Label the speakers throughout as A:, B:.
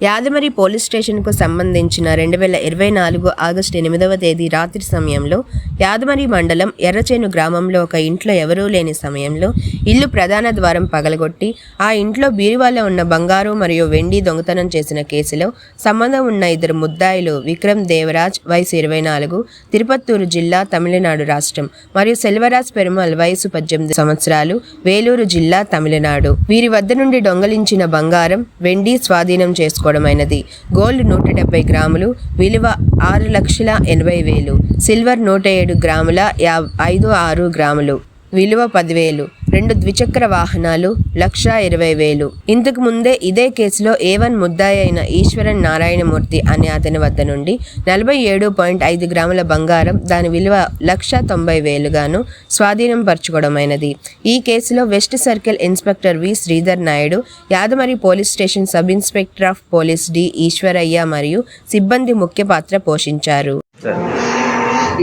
A: Yadamari police స్టేషన్కు సంబంధించిన రెండు వేల ఇరవై నాలుగు ఆగస్టు ఎనిమిదవ తేదీ రాత్రి సమయంలో యాదమరి మండలం ఎర్రచేను గ్రామంలో ఒక ఇంట్లో ఎవరూ లేని సమయంలో ఇల్లు ప్రధాన ద్వారం పగలగొట్టి ఆ ఇంట్లో బీరువాలో ఉన్న బంగారు మరియు వెండి దొంగతనం చేసిన కేసులో సంబంధం ఉన్న ఇద్దరు ముద్దాయిలు విక్రమ్ దేవరాజ్ వయసు ఇరవై నాలుగు తిరుపత్తూరు జిల్లా తమిళనాడు రాష్ట్రం మరియు సెల్వరాజ్ పెరుమల్ వయసు పద్దెనిమిది సంవత్సరాలు వేలూరు జిల్లా తమిళనాడు. వీరి వద్ద నుండి దొంగలించిన బంగారం వెండి స్వాధీనం పొడమైనది గోల్డ్ నూట డెబ్బై గ్రాములు విలువ ఆరు లక్షల ఎనభై వేలు. సిల్వర్ నూట ఏడు గ్రాముల యా ఐదు ఆరు గ్రాములు విలువ పదివేలు. రెండు ద్విచక్ర వాహనాలు లక్ష ఇరవై వేలు. ఇంతకు ముందే ఇదే కేసులో ఏ వన్ ముద్దాయి అయిన ఈశ్వరన్ నారాయణమూర్తి అనే అతని వద్ద నుండి నలభై ఏడు పాయింట్ ఐదు గ్రాముల బంగారం దాని విలువ లక్ష తొంభై వేలుగాను స్వాధీనం పరచుకోవడమైనది. ఈ కేసులో west circle inspector V Sridhar Naidu Yadamari police station sub inspector of police D Eswaraiah మరియు సిబ్బంది ముఖ్య పాత్ర పోషించారు.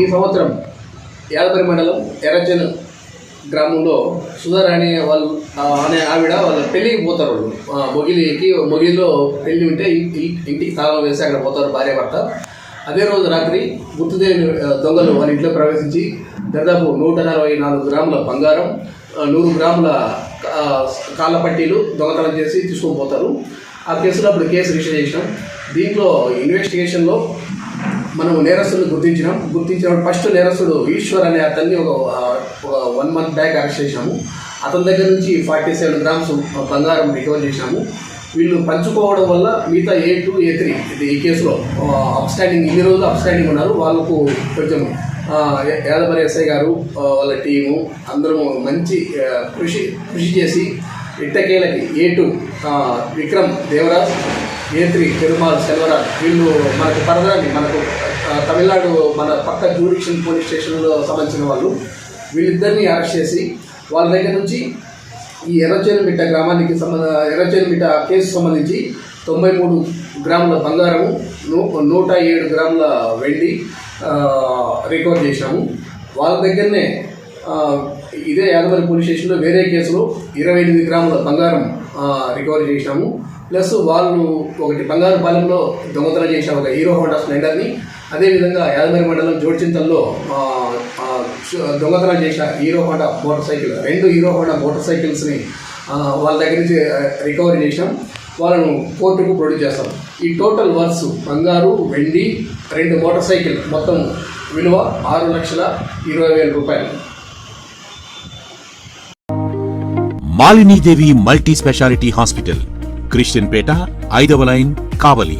B: ఈ సంవత్సరం యాదపరి మండలం ఎర్రచెను గ్రామంలో సుధార్ అనే వాళ్ళు అనే ఆవిడ వాళ్ళ పెళ్ళికి పోతారు వాళ్ళు. మొగిలికి మొగిలిలో పెళ్ళి ఉంటే ఇంటి ఇంటికి తాళం వేసి అక్కడ పోతారు భార్య భర్త. అదే రోజు రాత్రి గుర్తుదేవి దొంగలు వాళ్ళ ఇంట్లో ప్రవేశించి దాదాపు నూట నలభై నాలుగు గ్రాముల బంగారం నూరు గ్రాముల కాళ్ళ పట్టీలు దొంగతనం చేసి తీసుకొని పోతారు. ఆ కేసులో అప్పుడు కేసు రిజిస్టర్ చేసినాం. దీంట్లో ఇన్వెస్టిగేషన్లో మనం నేరస్తులు గుర్తించినాం. గుర్తించినప్పుడు ఫస్ట్ నేరస్తుడు ఈశ్వర్ అనే అతన్ని ఒక వన్ మంత్ బ్యాక్ అరెస్ట్ చేశాము అతని దగ్గర నుంచి ఫార్టీ సెవెన్ గ్రామ్స్ బంగారం రికవర్ చేశాము వీళ్ళు పంచుకోవడం వల్ల మిగతా ఏ టూ ఏ త్రీ ఇది ఈ కేసులో అప్స్టాండింగ్ ఇన్ని రోజులు అప్స్టాండింగ్ ఉన్నారు. వాళ్ళకు కొంచెం యాదవరి ఎస్ఐ గారు వాళ్ళ టీము అందరూ మంచి కృషి కృషి చేసి ఇట్టకేలకి A two Vikram Devaraj A three Perumal Selvaraj వీళ్ళు మనకు పరదాన్ని మనకు తమిళనాడు మన పక్క జ్యూరిక్షన్ పోలీస్ స్టేషన్లో సంబంధించిన వాళ్ళు వీళ్ళిద్దరిని అరెస్ట్ చేసి వాళ్ళ దగ్గర నుంచి ఈ ఎర్రచేనుమిట్ట గ్రామానికి సంబంధ ఎర్రచేనుమిట్ట కేసు సంబంధించి తొంభై మూడు గ్రాముల బంగారము నూ నూట ఏడు గ్రాముల వెండి రికవర్ చేశాము. వాళ్ళ దగ్గరనే ఇదే యాదవరి పోలీస్ స్టేషన్లో వేరే కేసులో ఇరవై ఎనిమిది గ్రాముల బంగారం రికవర్ చేశాము. ప్లస్ వాళ్ళు ఒకటి బంగారు పాలెంలో దొంగతనం చేసిన ఒక హీరో హోండా స్ప్లెండర్ని అదేవిధంగా యాదవరి మండలం జోడ్చింతల్లో దొంగతనం చేసిన హీరో హోండా మోటార్ సైకిల్ రెండు హీరో హోండా మోటార్ సైకిల్స్ని వాళ్ళ దగ్గర నుంచి రికవరీ చేసినాం వాళ్ళను కోర్టుకు ప్రొడ్యూస్ చేస్తాం. ఈ టోటల్ వర్క్స్ బంగారు వెండి రెండు మోటార్ సైకిల్ మొత్తం విలువ ఆరు లక్షల ఇరవై వేల రూపాయలు.
C: Malinidevi multi speciality hospital Christian పేట ఐదవ line Kavali.